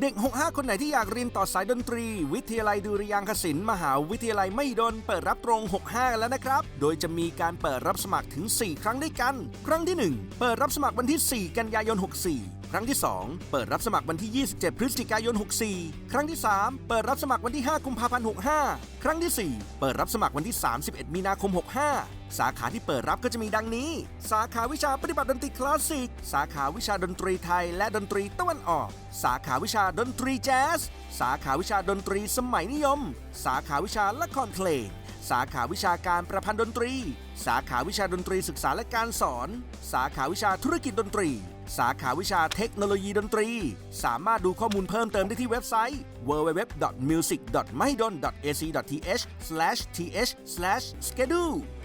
เด็ก 65 คนไหนที่อยากเรียนต่อสายดนตรี วิทยาลัยดุริยางคศิลป์มหาวิทยาลัยไม่ดนเปิดรับตรง 65 แล้วนะครับ โดยจะมีการเปิดรับสมัครถึง 4 ครั้งด้วยกัน ครั้งที่ 1 เปิดรับสมัครวันที่ 4 กันยายน 64 ครั้งที่ 2 เปิดรับสมัครวันที่ 27 พฤศจิกายน 64 ครั้งที่ 3 เปิดรับสมัครวันที่ 5 กุมภาพันธ์ 65 ครั้งที่ 4 เปิดรับสมัครวันที่ 31 มีนาคม 65 สาขาที่เปิดรับก็จะมีดังนี้ สาขาวิชาปฏิบัติดนตรีคลาสสิก สาขาวิชาดนตรีไทย และดนตรีตะวันออก สาขาวิชาดนตรีแจ๊ส สาขาวิชาดนตรีสมัยนิยม สาขาวิชาละครเพลง สาขาวิชาการประพันธ์ดนตรี สาขาวิชาดนตรีศึกษาและการสอน สาขาวิชาธุรกิจดนตรี สาขาวิชาเทคโนโลยีดนตรี สามารถดูข้อมูลเพิ่มเติมได้ที่เว็บไซต์ www.music.maidon.ac.th/th/schedule